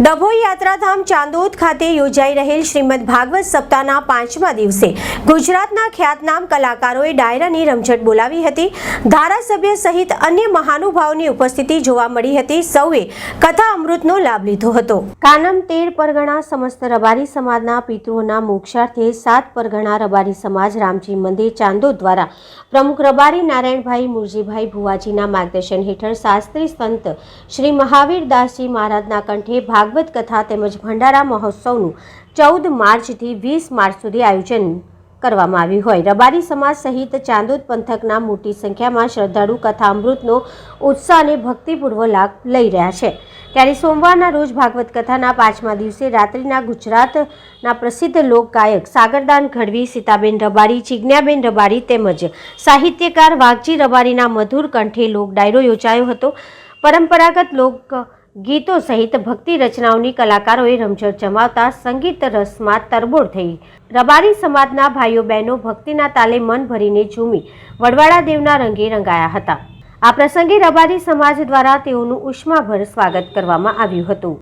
ડભોઈ યાત્રાધામ ચાંદોદ ખાતે યોજાઈ રહેલ શ્રીમદ ભાગવત સપ્તાહના પાંચમા દિવસે ગુજરાતના ખ્યાતનામ કલાકારોએ ડાયરાની રમઝટ બોલાવી હતી. ધારાસભ્ય સહિત અન્ય મહાનુભાવોની ઉપસ્થિતિ જોવા મળી હતી. સૌએ કથા અમૃતનો લાભ લીધો હતો. કાનમ તેર પરગણા સમસ્ત રબારી સમાજના પિતૃઓના મોક્ષાર્થે સાત પરગણા રબારી સમાજ રામજી મંદિર ચાંદોદ દ્વારા પ્રમુખ રબારી નારાયણભાઈ મુરજીભાઈ ભુવાજીના માર્ગદર્શન હેઠળ શાસ્ત્રી સંત શ્રી મહાવીર દાસજી મહારાજના કંઠે ભાગવત કથા તેમજ ભંડારા મહોત્સવનું ચૌદ માર્ચથી વીસ માર્ચ સુધી આયોજન કરવામાં આવ્યું હોય. રબારી સમાજ સહિત ચાંદોદ પંથકના મોટી સંખ્યામાં શ્રદ્ધાળુ કથા અમૃતનો ઉત્સાહ અને ભક્તિપૂર્વ લાભ લઈ રહ્યા છે. ત્યારે સોમવારના રોજ ભાગવત કથાના પાંચમા દિવસે રાત્રિના ગુજરાતના પ્રસિદ્ધ લોકગાયક સાગરદાન ગઢવી સીતાબેન રબારી ચિજ્ઞાબેન રબારી તેમજ સાહિત્યકાર વાઘજી રબારીના મધુર કંઠે લોક ડાયરો યોજાયો હતો. પરંપરાગત લોક ગીતો સહિત ભક્તિ રચનાઓની કલાકારોએ રમઝટ જમાવતા સંગીત રસમાં તરબોળ થઈ. રબારી સમાજના ભાઈઓ બહેનો ભક્તિના તાલે મન ભરીને ઝૂમી વડવાળા દેવના રંગે રંગાયા હતા. આ પ્રસંગે રબારી સમાજ દ્વારા તેઓનું ઉષ્માભર સ્વાગત કરવામાં આવ્યું હતું.